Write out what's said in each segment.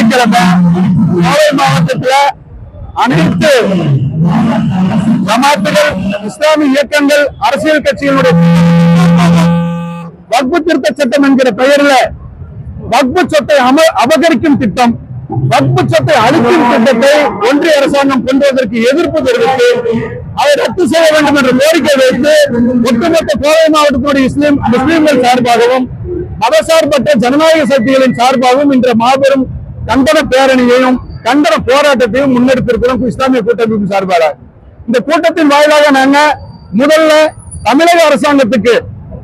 சனிக்கிழமை கோவை மாவட்டத்தில் அனைத்து ஜமாத்துகள் இஸ்லாமிய இயக்கங்கள் அரசியல் கட்சிகளுடைய வக்பு திருத்த சட்டம் என்கிற பெயரில் வக்பு சொத்தை அபகரிக்கும் திட்டம் வக்பு சொத்தை அழிக்கும் திட்டத்தை ஒன்றிய அரசாங்கம் கொண்டுவதற்கு எதிர்ப்பு தெரிவித்து அதை ரத்து செய்ய வேண்டும் என்ற கோரிக்கை வைத்து ஒட்டுமொத்த கோவை மாவட்டத்தினுடைய இஸ்லீம் முஸ்லீம்கள் சார்பாகவும் மதசார்பற்ற ஜனநாயக சக்திகளின் சார்பாகவும் இன்று மாபெரும் கண்டன பேரணியையும் கண்டன போராட்டத்தையும் முன்னெடுத்திருக்கிறோம் இஸ்லாமிய கூட்டமைப்பு சார்பாக. இந்த கூட்டத்தின் வாயிலாக நாங்க முதல்ல தமிழக அரசாங்கத்துக்கு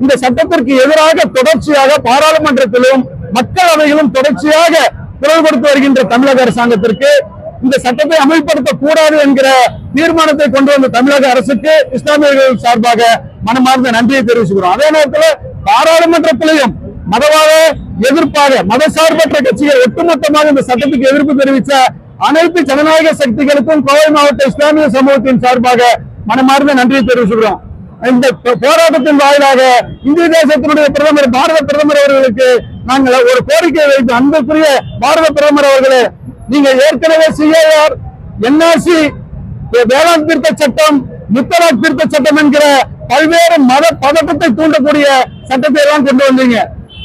இந்த சட்டத்திற்கு எதிராக தொடர்ச்சியாக பாராளுமன்றத்திலும் மக்களவையிலும் தொடர்ச்சியாக குரல் கொடுத்து வருகின்ற தமிழக அரசாங்கத்திற்கு இந்த சட்டத்தை அமல்படுத்த கூடாது என்கிற தீர்மானத்தை கொண்டு வந்த தமிழக அரசுக்கு இஸ்லாமியர்கள் சார்பாக மனமார்ந்த நன்றியை தெரிவிச்சுக்கிறோம். அதே நேரத்தில் பாராளுமன்றத்திலையும் மதவாத எதிர்ப்பாக மதசார்பற்ற கட்சிகள் ஒட்டுமொத்தமாக இந்த சட்டத்துக்கு எதிர்ப்பு தெரிவித்த அனைத்து ஜனநாயக சக்திகளுக்கும் கோவை மாவட்ட இஸ்லாமிய சமூகத்தின் சார்பாக மனமார்ந்த நன்றியை தெரிவிச்சுக்கிறோம். இந்த போராட்டத்தின் வாயிலாக இந்திய தேசத்தினுடைய பிரதமர் பாரத பிரதமர் அவர்களுக்கு நாங்கள் ஒரு கோரிக்கை வைத்து அன்புக்குரிய பாரத பிரதமர் அவர்களே நீங்க ஏற்கனவே சிஏஆர் என்ஆர்சி வேளாண் திருத்த சட்டம் முத்தலாக் திருத்த சட்டம் என்கிற பல்வேறு மத பதட்டத்தை தூண்டக்கூடிய சட்டத்தை எல்லாம் கொண்டு வந்தீங்க.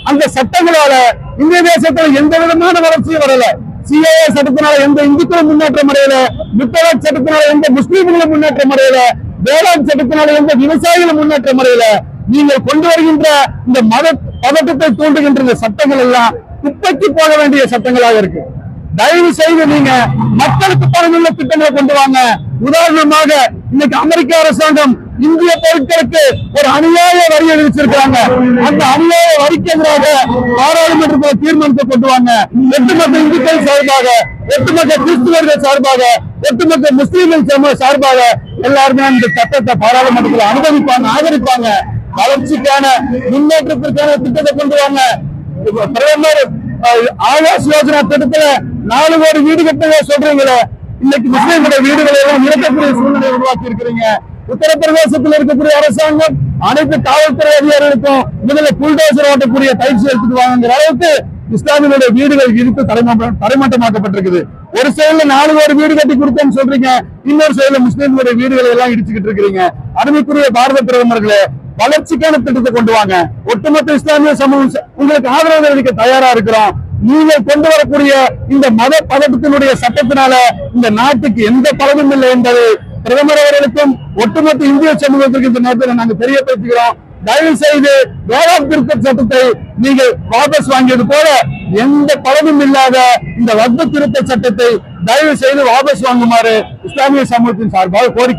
அந்த சட்டங்களால இந்திய தேசத்துல எந்த விதமான வளர்ச்சியும் வரல. சிஏஏ சட்டத்தினால எந்த இந்துக்களும் முன்னேற்றம் அடையல முத்தலாக் சட்டத்தினால எந்த முஸ்லீம்களும் முன்னேற்றம் அடையல வேளாண் சட்டத்தினால எந்த விவசாயிகளும் முன்னேற்றம் அடையல. நீங்கள் கொண்டு வருகின்ற இந்த மத பதட்டத்தை தூண்டுகின்ற இந்த சட்டங்கள் எல்லாம் குப்பைக்கு போக வேண்டிய சட்டங்களாக இருக்கு. தயவு செய்து நீங்க மக்களுக்கு பயனுள்ள திட்டங்களை கொண்டு வாங்க. உதாரணமாக இன்னைக்கு அமெரிக்க அரசாங்கம் இந்திய பொருட்களுக்கு ஒரு அநியாய வரி விதிச்சிருக்காங்க அந்த அநியாய வரிக்கு எதிராக பாராளுமன்றத்தில் தீர்மானத்தை கொண்டு வாங்க. ஒட்டுமொத்த இந்துக்கள் சார்பாக ஒட்டுமொத்த கிறிஸ்துவர்கள் சார்பாக ஒட்டுமொத்த முஸ்லீம்கள் சார்பாக எல்லாருமே இந்த சட்டத்தை பாராளுமன்றத்தில் அனுமதிப்பாங்க ஆதரிப்பாங்க. வளர்ச்சிக்கான முன்னேற்றத்திற்கான திட்டத்தை கொண்டு வாங்க. பிரதமர் அஹ், ஆவாஸ் யோஜனா திட்டத்துல நாலு கோடி வீடு கட்டுங்க சொல்றீங்களே. இன்னைக்கு முஸ்லீம்களுடைய வீடுகளை எல்லாம் இழக்கக்கூடிய சூழ்நிலை உருவாக்கி இருக்கிறீங்க உத்தரப்பிரதேசத்தில் இருக்கக்கூடிய அரசாங்கம் அனைத்து காவல்துறை அதிகாரிகளுக்கும் முதல்ல புல்டோசர் ஓட்டக்கூடிய பயிற்சி எடுத்துட்டு வாங்குற அளவுக்கு இஸ்லாமியனுடைய வீடுகள் இடித்து தரைமட்டம் தரைமட்டமாக்கப்பட்டிருக்குது ஒரு சைடுல நாலு ஒரு வீடு கட்டி கொடுத்தேன்னு சொல்றீங்க. இன்னொரு சைடுல முஸ்லீம்களுடைய வீடுகளை எல்லாம் இடிச்சுக்கிட்டு இருக்கிறீங்க. அருமைக்குரிய பாரத பிரதமர்களே வளர்ச்சிக்கான திட்டத்தை கொண்டு வாங்க. ஒட்டுமொத்த இஸ்லாமிய சமூகம் உங்களுக்கு ஆதரவு தெரிவிக்க தயாரா இருக்கிறோம். நீங்கள் கொண்டு வரக்கூடிய இந்த மத பதட்டத்தினுடைய சட்டத்தினால இந்த நாட்டுக்கு எந்த பலனும் இல்லை என்பது பிரதமர் அவர்களுக்கும் ஒட்டுமொத்த இந்திய சமூகத்திற்கு இந்த நேரத்தில் நாங்கள் தெரியப்படுத்துகிறோம் தயவு செய்து வேளாண் திருத்த சட்டத்தை நீங்கள் வாபஸ் வாங்கியது போல எந்த பலனும் இல்லாத இந்த வர்க்க திருத்த சட்டத்தை தயவு செய்து வாபஸ் வாங்குமாறு இஸ்லாமிய சமூகத்தின் சார்பாக கோரிக்கை